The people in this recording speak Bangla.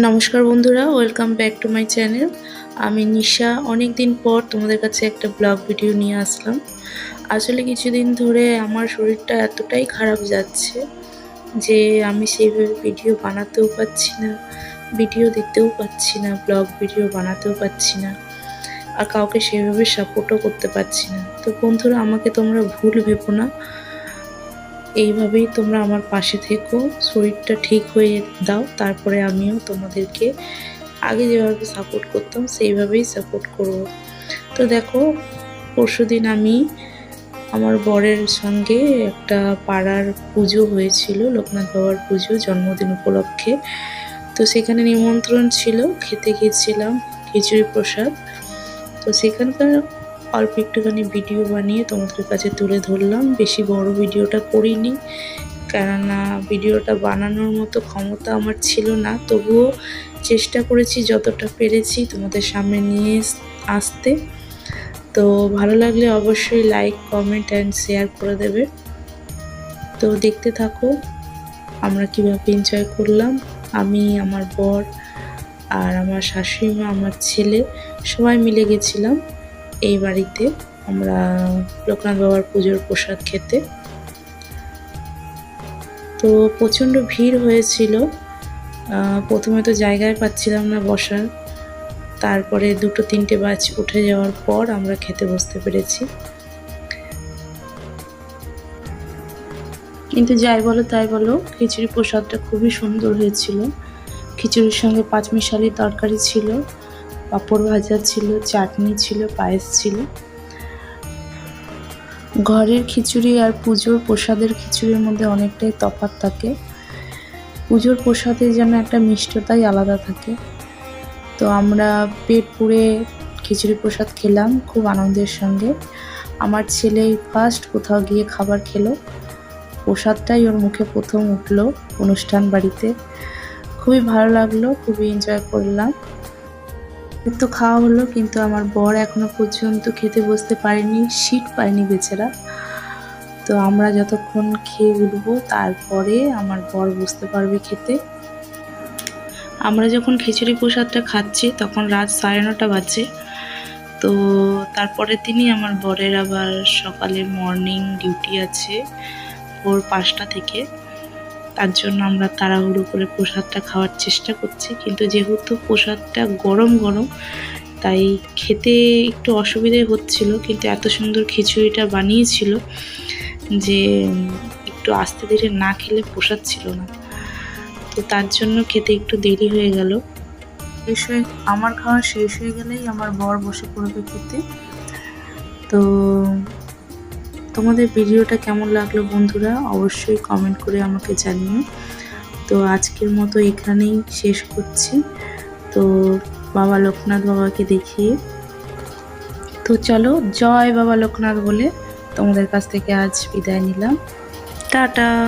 নমস্কার বন্ধুরা welcome back to my channel আমি নিশা অনেক দিন পর তোমাদের কাছে একটা ব্লগ ভিডিও নিয়ে আসলাম। আসলে কিছুদিন ধরে আমার শরীরটা এতটাই খারাপ যাচ্ছে যে আমি সেইভাবে ভিডিও বানাতেও পারছি না ভিডিও দিতেও পারছি না ব্লগ ভিডিও বানাতেও পারছি না আর কাউকে সেভাবে সাপোর্টও করতে পারছি না। তো বন্ধুরা, আমাকে তোমরা ভুল ভেবো না। এইভাবেই তোমরা আমার পাশে থেকো, শরীরটা ঠিক হয়ে দাও, তারপরে আমিও তোমাদেরকে আগে যেভাবে সাপোর্ট করতাম সেইভাবেই সাপোর্ট করব। তো দেখো পরশু দিন আমি আমার বরের সঙ্গে একটা পাড়ার পুজো হয়েছিল, লোকনাথ বাবার পুজো জন্মদিন উপলক্ষে। তো সেখানে নিমন্ত্রণ ছিল, খেতে গিয়েছিলাম খিচুড়ি প্রসাদ। তো সেখানকার অল্প একটুখানি ভিডিও বানিয়ে তোমাদের কাছে তুলে ধরলাম। বেশি বড় ভিডিওটা করিনি, কেননা ভিডিওটা বানানোর মতো ক্ষমতা আমার ছিল না। তবুও চেষ্টা করেছি যতটা পেরেছি তোমাদের সামনে নিয়ে আসতে। তো ভালো লাগলে অবশ্যই লাইক কমেন্ট অ্যান্ড শেয়ার করে দেবে। তো দেখতে থাকো, আমরা কীভাবে এনজয় করলাম। আমি, আমার বর আর আমার শাশুড়ি মা আমার ছেলে সবাই মিলে গেছিলাম। এই বাড়িতে আমরা লোকনাথ বাবার পুজোর প্রসাদ খেতে। তো প্রচণ্ড ভিড় হয়েছিল। প্রথমে তো জায়গায় পাচ্ছিলাম না বসার। তারপরে দুটো তিনটে বাজ উঠে যাওয়ার পর আমরা খেতে বসতে পেরেছি। কিন্তু যাই বলো তাই বলো, খিচুড়ি প্রসাদটা খুবই সুন্দর হয়েছিল। খিচুড়ির সঙ্গে পাঁচমিশালি তরকারি ছিল। পাঁপড় ভাজা ছিল, চাটনি ছিল, পায়েস ছিল। ঘরের খিচুড়ি আর পুজোর প্রসাদের খিচুড়ির মধ্যে অনেকটাই তফাৎ থাকে। পুজোর প্রসাদে যেন একটা মিষ্টতাই আলাদা থাকে। তো আমরা পেট পুড়ে খিচুড়ি প্রসাদ খেলাম খুব আনন্দের সঙ্গে। আমার ছেলে ফার্স্ট কোথাও গিয়ে খাবার খেলো। প্রসাদটাই ওর মুখে প্রথম উঠল অনুষ্ঠান বাড়িতে। খুবই ভালো লাগল, খুবই এনজয় করলাম। তো খাওয়া হলো, কিন্তু আমার বর এখনও পর্যন্ত খেতে বসতে পারেনি সিট পায়নি বেচারা। তো আমরা যতক্ষণ খেয়ে উঠবো, তারপরে আমার বর বুঝতে পারবে খেতে। আমরা যখন খিচুড়ি প্রসাদটা খাচ্ছি, তখন রাত সাড়ে নটা বাজে। তো তারপরে তিনি আমার বরের আবার সকালে মর্নিং ডিউটি আছে ভোর পাঁচটা থেকে। তার জন্য আমরা তাড়াহুড়ো করে প্রসাদটা খাওয়ার চেষ্টা করছি। কিন্তু যেহেতু প্রসাদটা গরম গরম, তাই খেতে একটু অসুবিধে হচ্ছিল, কিন্তু এত সুন্দর খিচুড়িটা বানিয়েছিল যে একটু আস্তে ধীরে না খেলে প্রসাদ ছিল না। তো তার জন্য খেতে একটু দেরি হয়ে গেল। শেষ হয়ে আমার খাওয়া শেষ হয়ে গেলেই আমার বর বসে পড়বে খেতে। তো তোমাদের ভিডিওটা কেমন লাগল বন্ধুরা? অবশ্যই কমেন্ট করে আমাকে জানিও। তো আজকের মতো এখানেই শেষ করছি। তো বাবা লোকনাথ বাবাকে দেখিয়ে। তো চলো, জয় বাবা লোকনাথ বলে তোমাদের কাছ থেকে আজ বিদায় নিলাম। টাটা!